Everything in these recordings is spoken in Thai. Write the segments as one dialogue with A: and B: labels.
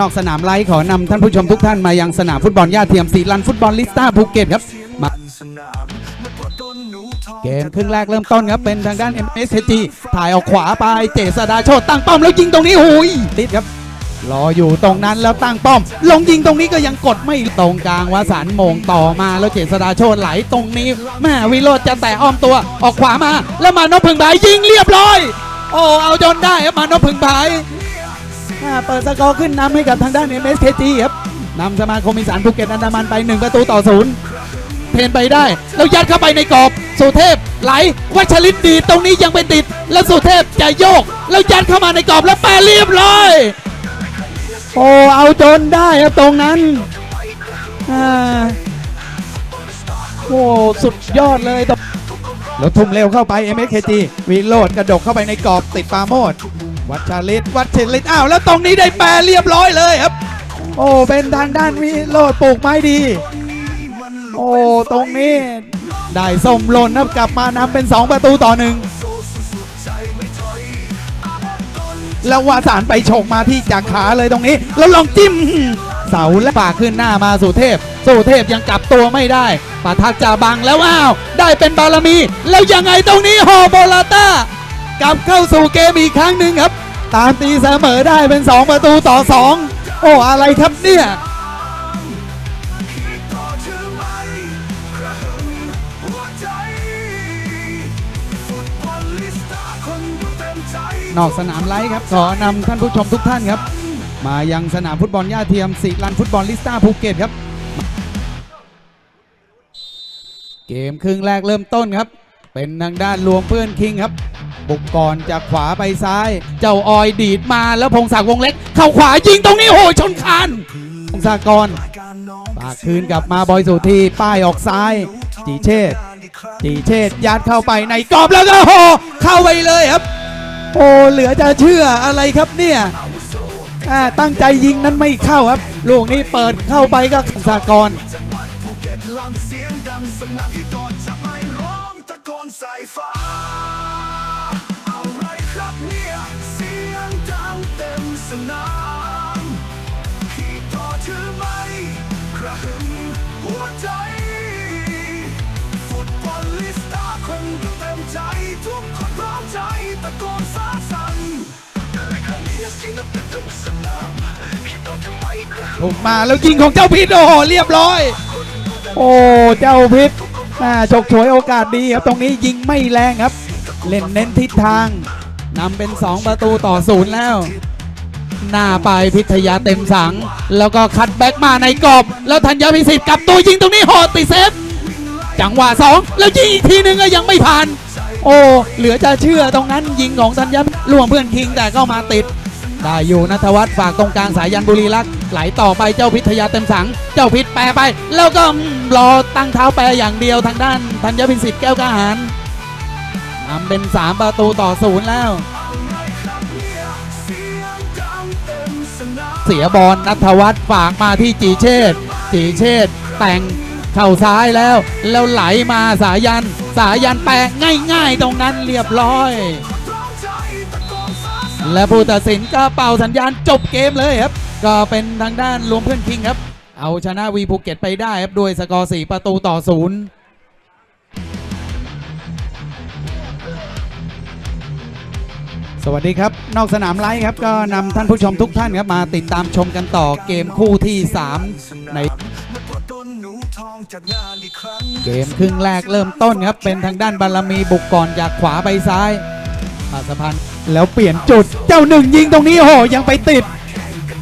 A: นอกสนามไลฟ์ขอนำท่านผู้ชมทุกท่านมายังสนามฟุตบอลย่าเทียมสีลันฟุตบอลลิสต้าภูเก็ตครับมาเกมครึ่งแรกเริ่มต้นครับ เป็นทางด้าน MSG ถ่ายออกขวาไปเจษดาโชตตั้งป้อมแล้วยิงตรงนี้หุยติดครับ รออยู่ตรงนั้นแล้วตั้งป้อม ลงยิงตรงนี้ก็ยังกดไม่ตรงกลางวสันมงต่อมาแล้วเจษดาโชตไหลตรงนี้แม่วิโรจน์จะแตะอ้อมตัวออกขวามา แล้วมานพพึงผายยิงเรียบร้อย โอ้เอาจนได้ครับมานพพึงผาย อ่าเปิดสกอร์ขึ้นนำให้กับทางด้าน MSKG ครับนำสมาคมอีสานภูเก็ตอันดามันไป 1 ประตูต่อศูนย์เพนไปได้ แล้วยัดเข้าไปในกรอบ สุเทพไหลวัชรินดีตรงนี้ยังไปติด แล้วสุเทพจะโยก แล้วยัดเข้ามาในกรอบแล้วแปรเรียบร้อยโอ้เอาจนได้ครับตรงนั้นอ่าโอ้สุดยอดเลยต แล้วทุ่มเร็วเข้าไป MSKG วิโรดกระดกเข้าไปในกรอบติดปาโมดวัชริตวัชริตอ้าวแล้วตรงนี้ได้แปรเรียบร้อยเลยครับ โอ้เป็นทางด้านวิโรดปลูกไม้ดี โอ้ตรงนี้ได้ส้มหล่นครับกลับมานำเป็น 2 ประตูต่อหนึ่งแล้ววาสานไปโฉกมาที่จากขาเลยตรงนี้ แล้วลองจิ้ม เสาและปากขึ้นหน้ามาสู่เทพสู่เทพยังกลับตัวไม่ได้ปาทักจ่าบังแล้วอ้าว ได้เป็นบารมี แล้วยังไงตรงนี้ฮอโบลาต้ากลับเข้าสู่เกมอีกครั้งหนึ่งครับ ตามตีเสมอได้เป็น 2 ประตูต่อ 2 โอ้ อะไรครับเนี่ยนอกสนามไลฟ์ครับ ขอนำท่านผู้ชมทุกท่านครับ มายังสนามฟุตบอลย่าเทียมสีลันฟุตบอลลิสต้าภูเก็ตครับ เกมครึ่งแรกเริ่มต้นครับ เป็นทางด้านรวมเพื่อนคิงครับ บุกก่อนจากขวาไปซ้าย เจ้าออยดีดมาแล้วพงศักดิ์วงเล็ก เข้าขวายิงตรงนี้โอ้โหชนคานพงศากรปากคืนกลับมาบอยสุธีป้ายออกซ้าย จีเชษจีเชษยัดเข้าไปในกรอบแล้วก็โอ้โหเข้าไปเลยครับ โอ้เหลือจะเชื่ออะไรครับเนี่ย อ่าตั้งใจยิงนั้นไม่เข้าครับ ลูกนี้เปิดเข้าไปก็
B: สังสาอะไรครับเนี่ยเสียงดังเต็มสนามพี่ต่อถือไหมกระหึ่มหัวใจฟุตบอลลิสต้าคนดูเต็มใจทุกคนพร้อมใจตะโกนสา ถือไหมกระหึ่ม
A: ถูกมาแล้วยิงของเจ้าพิษโอ้โหเรียบร้อย โอ้เจ้าพิษอ่าฉกฉวยโอกาสดีครับตรงนี้ยิงไม่แรงครับ เล่นเน้นทิศทางนำเป็น 2 ประตูต่อศูนย์แล้ว หน้าไปพิทยาเต็มสัง แล้วก็คัดแบ็กมาในกรอบ แล้วธัญญาพิสิทธิ์กลับตัวยิงตรงนี้โหดติเซฟจังหวะ2แล้วยิงอีกทีนึงก็ยังไม่ผ่าน โอ้เหลือจะเชื่อตรงนั้นยิงของธัญญาล่วงเพื่อนคิงแต่ก็มาติด ได้อยู่นัทวัฒน์ฝากตรงกลางสายยันบุรีรักษ์ไหลต่อไปเจ้าพิทยาเต็มสัง เจ้าพิษแปรไป แล้วก็รอตั้งเท้าแปรอย่างเดียวทางด้านธัญพิสิทธิ์แก้วกาหารนำเป็น 3 ประตูต่อศูนย์แล้ว เสียบอลนัทวัฒน์ฝากมาที่จีเชษจีเชษแต่งเข่าซ้ายแล้ว แล้วไหลมาสายัน สายันแปะง่าย ๆ ตรงนั้นเรียบร้อย และผู้ตัดสินก็เป่าสัญญาณจบเกมเลยครับ ก็เป็นทางด้านรวมเพื่อนคิงครับ เอาชนะวีภูเก็ตไปได้ครับด้วยสกอร์ 4 ประตูต่อศูนย์สวัสดีครับ นอกสนามไลฟ์ครับ ก็นำท่านผู้ชมทุกท่านครับมาติดตามชมกันต่อเกมคู่ที่ 3 ในเกมครึ่งแรกเริ่มต้นครับ เป็นทางด้านบารมีบุกก่อนจากขวาไปซ้ายปาสะพัน แล้วเปลี่ยนจุดเจ้าหนึ่งยิงตรงนี้โอ้โหยังไปติด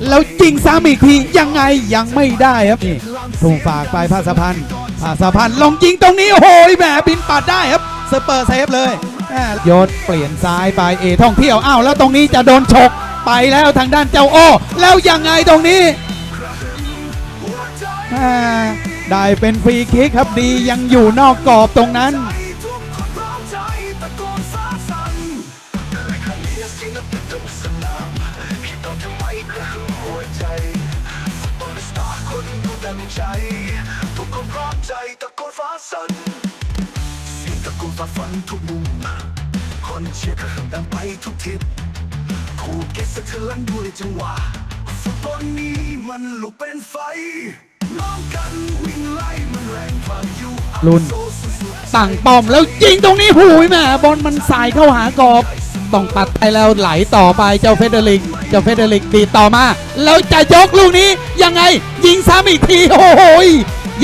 A: แล้วยิงซ้ำอีกทียังไงยังไม่ได้ครับนี่ถูกฝากไปภาสะพันธ์ภาสะพันธ์ลงยิงตรงนี้โอ้โหแหมบินปัดได้ครับสเปอร์เซฟเลยยศเปลี่ยนซ้ายไปเอท่องเที่ยวอ้าวแล้วตรงนี้จะโดนฉกไปแล้วทางด้านเจ้าโอ้แล้วยังไงตรงนี้ได้เป็นฟรีคิกครับดียังอยู่นอกกรอบตรงนั้น จ
B: ทุกคนพร้อมใจตะโกนฟ้าสั่นเสียงตะโกนฟ้าฟันทุกมุม คนเชียร์กระหึ่มดังไปทุกทิศภูเกตสะเทือนด้วยจังหวะฟุตบอลนี้มันลุกเป็นไฟน้องกันวิ่งไล่มันแรงพายุ
A: ลุ้น
B: สั่
A: งป้อมแล้วยิงตรงนี้หูยแม่บอลมันสายเข้าหากรอบ ต้องปัดไปแล้วไหลต่อไปเจ้าเฟเดริก เจ้าเฟเดริกดีต่อมา แล้วจะยกลูกนี้ยังไง ยิงซ้ำอีกทีโอ้โหย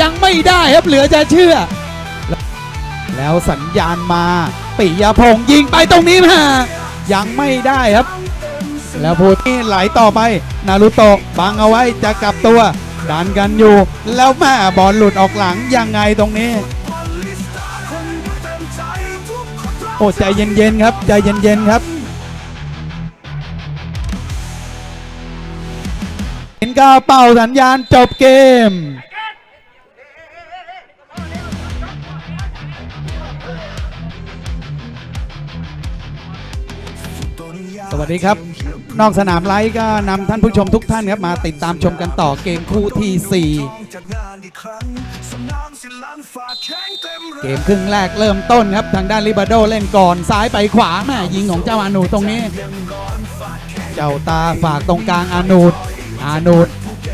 A: ยังไม่ได้ครับเหลือจะเชื่อ แล้วสัญญาณมาปิยพงษ์ยิงไปตรงนี้มายังไม่ได้ครับ แล้วพูดนี่ไหลต่อไป นารุโตะบังเอาไว้จะกลับตัวดันกันอยู่ แล้วแม่บอลหลุดออกหลังยังไงตรงนี้ โอ้ใจเย็นๆครับ ใจเย็นๆครับเห็นก้าวเป่าสัญญาณจบเกม สวัสดีครับ นอกสนามไลฟ์ก็นำท่านผู้ชมทุกท่านครับมาติดตามชมกันต่อเกมคู่ที่
B: จัดงานอีกครั้งสนามศิลานฝากแข้งเต็ม
A: 4เกมครึ่งแรกเริ่มต้นครับ ทางด้านลิบาโดเล่นก่อนซ้ายไปขวาแม่ยิงของเจ้าอานูตรงนี้ เจ้าตาฝากตรงกลางอานูอานู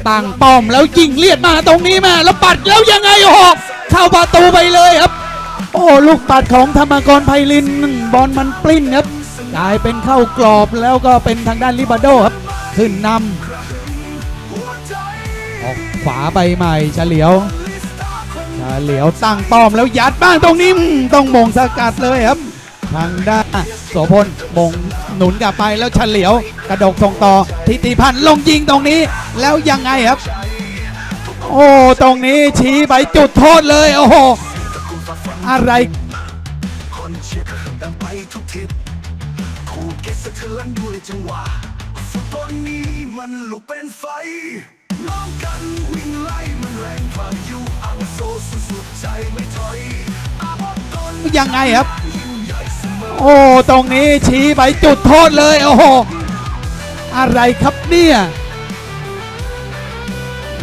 A: ตั้งป้อมแล้วยิงเลียดมาตรงนี้แม่แล้วปัดแล้วยังไงโอ้โหเข้าประตูไปเลยครับ โอ้ลูกปัดของธรรมกรไพลินบอลมันปลิ้นครับ กลายเป็นเข้ากรอบแล้วก็เป็นทางด้านลิบาโดครับ ขึ้นนำออกขวาไปใหม่เฉลียวเฉลียวตั้งป้อมแล้วยัดบ้างตรงนี้ต้องมงสกัดเลยครับ ทางด้านโสพลมงหนุนกลับไปแล้วเฉลียวกระดกส่งต่อทิติพันธ์ลงยิงตรงนี้แล้วยังไงครับ โอ้ตรงนี้ชี้ไปจุดโทษเลยโอ้โหอะไร
B: เก็บสะเทือนด้วยจังหวะฟุตบอลนี้มันลุกเป็นไฟน้องกันวิ่งไล่มันแรงพายุอังโซสุดใจไม่ถอยอาบอนตน
A: ยังไงครับ โอ้ตรงนี้ชี้ไปจุดโทษเลย โอ้โห อะไรครับเนี่ย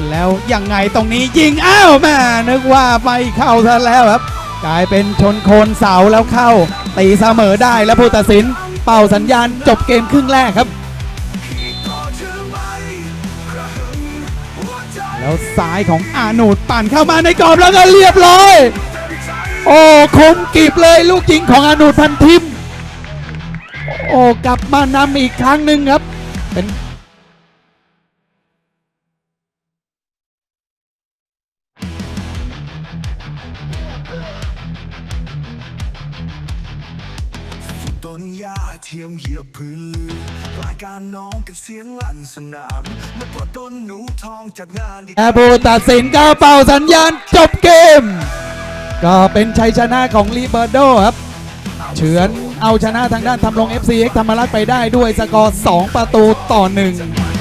A: แล้วยังไงตรงนี้ยิง อ้าวแม่นึกว่าไม่เข้าซะแล้วครับ กลายเป็นชนโคนเสาแล้วเข้าตีเสมอได้แล้วผู้ตัดสิน เป่าสัญญาณจบเกมครึ่งแรกครับ แล้วซ้ายของอานูดปั่นเข้ามาในกรอบแล้วก็เรียบร้อย โอ้คมกีบเลยลูกยิงของอานูดพันทิม โอ้กลับมานำอีกครั้งหนึ่งครับ เป็น
B: เทียมเหยียบพื้นลื่นรายการน้องกับเสียงลั่นสนามเมื่อปลดต้นหนูทองจากงานอีก
A: แอบูตัดสินก้าวเป่าสัญญาณจบเกม ก็เป็นชัยชนะของลีเบอร์โดครับ เฉือนเอาชนะทางด้านทำลง FCX ธรรมรักษ์ไปได้ด้วยสกอร์ 2 ประตูต่อ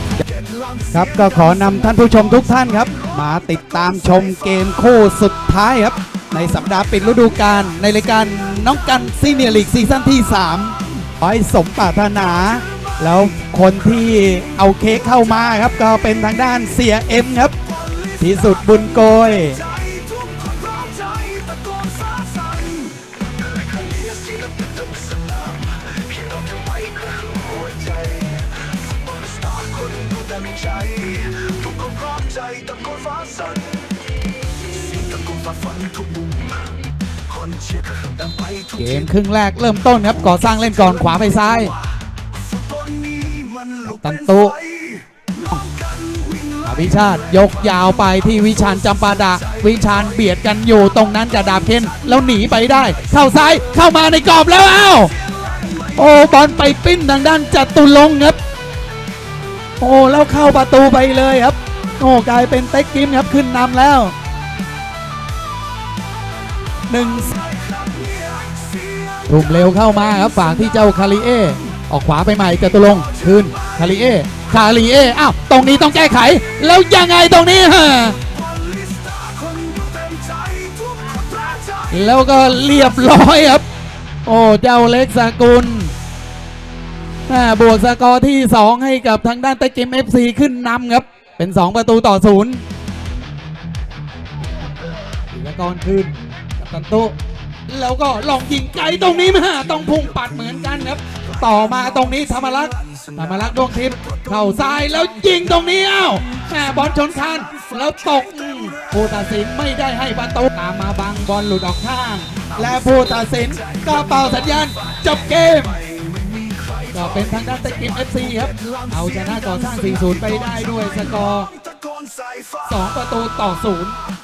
A: 1 ครับก็ขอนำท่านผู้ชมทุกท่านครับ มาติดตามชมเกมคู่สุดท้ายครับ ในสัปดาห์ปิดฤดูกาลในรายการน้องกันซีเนียร์ลีกซีซั่นที่ 3 ขอให้สมปรารถนา แล้วคนที่เอาเค้กเข้ามาครับ ก็เป็นทางด้านเสียเอ็มครับพิสุทธิ์บุญโกย
B: ทุกคนร้องใจตะโกนสาสันและครั้งนี้ศิลปินทุกสนามเพียงเราจะไม่กระหึ่มหัวใจฟุตบอลสตาร์คนดูแต่ไม่ใจทุกคนพร้อมใจตะโกนฟ้าสั่นเสียงตะโกนฝ่าฟันทุกมุม เกม
A: ครึ่งแรกเริ่มต้นครับก่อสร้างเล่นก่อนขวาไปซ้าย
B: ตันลุก
A: ตั
B: เป็นน
A: ตุ
B: ไฟน้องกันวิ่งไล่
A: อภิชาติยกยาวไปที่วิชาญจำปาดะวิชาญเบียดกันอยู่ตรงนั้นจะดาบเคนแล้วหนีไปได้ เข้าซ้ายเข้ามาในกรอบแล้วอ้าวโอ้บอลไปปิ้นทางด้านจัตุลงค์ครับ โอ้แล้วเข้าประตูไปเลยครับ โอ้กลายเป็นเต็กกิมครับขึ้นนำแล้ว หนึ่งทุ่มเร็วเข้ามาครับฝากที่เจ้าคาริเอออกขวาไปใหม่จตุรงคืนคาริเอคาริเออ้าวตรงนี้ต้องแก้ไข แล้วยังไงตรงนี้ฮะ
B: แล้
A: วก็เรียบร้อยครับ โอ้เจ้าเล็กสกุลบวกสกอร์ที่ 2 ให้กับทางด้านเตกิม FC ขึ้นนำครับ เป็น 2 ประตูต่อศูนย์ธีรกรคืน ตันตุแล้วก็ลองยิงไกลตรงนี้มาต้องพุ่งปัดเหมือนกันครับ ต่อมาตรงนี้ธรรมรักษ์ธรรมรักษ์ดวงทิพย์เข้าซ้ายแล้วยิงตรงนี้อ้าวแม่บอลชนคานแล้วตกผู้ตัดสินไม่ได้ให้ประตูตามมาบังบอลหลุดออกข้าง และผู้ตัดสินก็เป่าสัญญาณจบเกมก็เป็นทางด้านตะกิมเอฟซีครับ เอาชนะก่อสร้าง 4-0 ไปได้ด้วยสกอร์
B: ส่ฟ้า
A: 2ประตูต่อ 0